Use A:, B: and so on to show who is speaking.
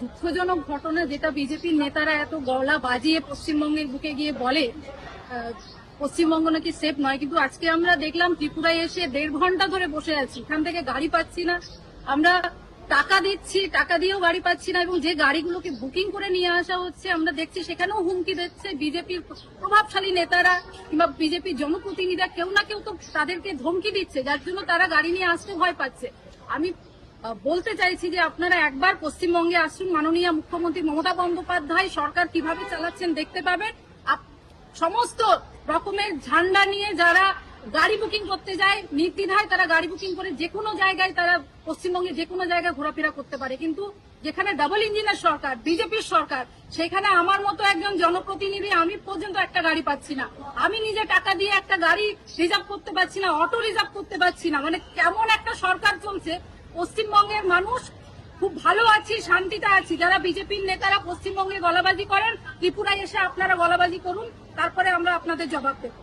A: দুঃখজনক ঘটনা যেটা বিজেপির নেতারা এত গলা বাজিয়ে পশ্চিমবঙ্গের বুকে গিয়ে বলে পশ্চিমবঙ্গ নাকি সেফ নয়। কিন্তু আজকে আমরা দেখলাম ত্রিপুরায় এসে দেড় ঘণ্টা ধরে বসে আছি। এখান থেকে গাড়ি পাচ্ছি না। আমরা টাকা দিচ্ছি, টাকা দিয়েও গাড়ি পাচ্ছি না এবং যে গাড়িগুলোকে বুকিং করে নিয়ে আসা হচ্ছে, আমরা দেখছি সেখানেও হুমকি দিচ্ছে বিজেপির প্রভাবশালী নেতারা কিংবা বিজেপির জনপ্রতিনিধিরা। কেউ না কেউ তো তাদেরকে ধমকি দিচ্ছে, যার জন্য তারা গাড়ি নিয়ে আসতে ভয় পাচ্ছে। আমি বলতে চাইছি যে আপনারা একবার পশ্চিমবঙ্গে আসুন। মাননীয় মুখ্যমন্ত্রী মমতা বন্দ্যোপাধ্যায় সরকার কীভাবে চালাচ্ছেন দেখতে পাবেন। সমস্ত রকমের ঝান্ডা নিয়ে যারা গাড়ি বুকিং করতে যায়, নির্দ্বিধায় তারা গাড়ি বুকিং করে যে কোনো জায়গায় তারা পশ্চিমবঙ্গে যে কোনো জায়গায় ঘোরাফেরা করতে পারে। কিন্তু যেখানে ডাবল ইঞ্জিনের সরকার বিজেপির সরকার, সেখানে আমার মতো একজন জনপ্রতিনিধি আমি পর্যন্ত একটা গাড়ি পাচ্ছি না। আমি নিজে টাকা দিয়ে একটা গাড়ি রিজার্ভ করতে পারছি না অটো রিজার্ভ করতে পারছি না। মানে কেমন একটা সরকার চলছে পশ্চিমবঙ্গের মানুষ খুব ভালো আছি, শান্তিতে আছি। যারা বিজেপির নেতারা পশ্চিমবঙ্গে গলাবাজি করেন, ত্রিপুরায় এসে আপনারা গলাবাজি করুন, তারপরে আমরা আপনাদের জবাব দেবো।